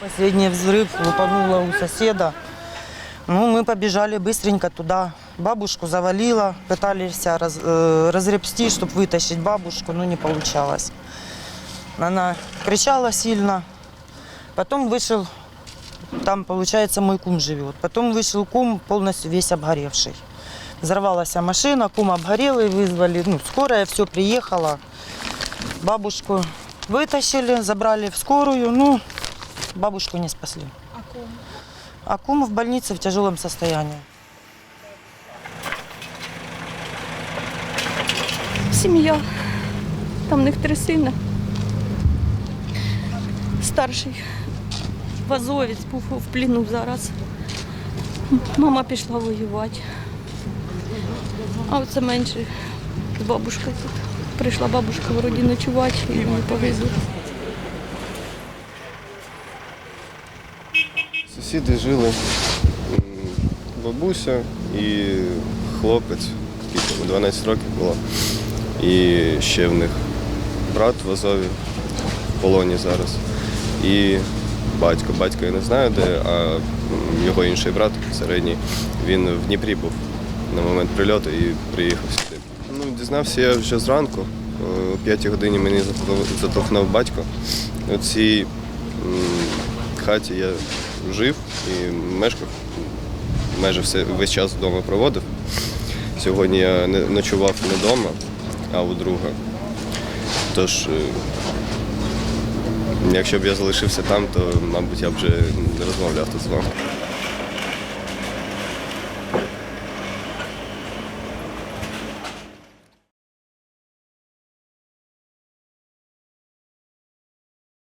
Последний взрыв лупануло у соседа. Ну, мы побежали быстренько туда. Бабушку завалило, пытались раз, э, разребсти, чтобы вытащить бабушку, но не получалось. Она кричала сильно. Потом вышел, там, получается, мой кум живет. Потом вышел кум полностью весь обгоревший. Взорвалась машина, кум обгорелый, вызвали, ну, скорая, все приехала. Бабушку вытащили, забрали в скорую, ну, бабушку не спасли. А кум? В больнице в тяжелом состоянии. Сім'я. Там в них три сина. Старший вазовець був в пліну зараз. Мама пішла воювати. А оце менше з бабушкою тут. Прийшла бабушка вроді ночувати і її повезли. Сусіди жили бабуся і хлопець, скільки йому, 12 років було. І ще в них брат в Азові в полоні зараз. І батько. Батько я не знаю де, а його інший брат, середній, він в Дніпрі був на момент прильоту і приїхав сюди. Дізнався я вже зранку. О 5 годині мені зателефонував батько. У цій хаті я жив і мешкав. Майже все, весь час вдома проводив. Сьогодні я ночував не вдома, а у друга. Тож, е, якщо б я залишився там, то, мабуть, я б вже не розмовляв тут з вами.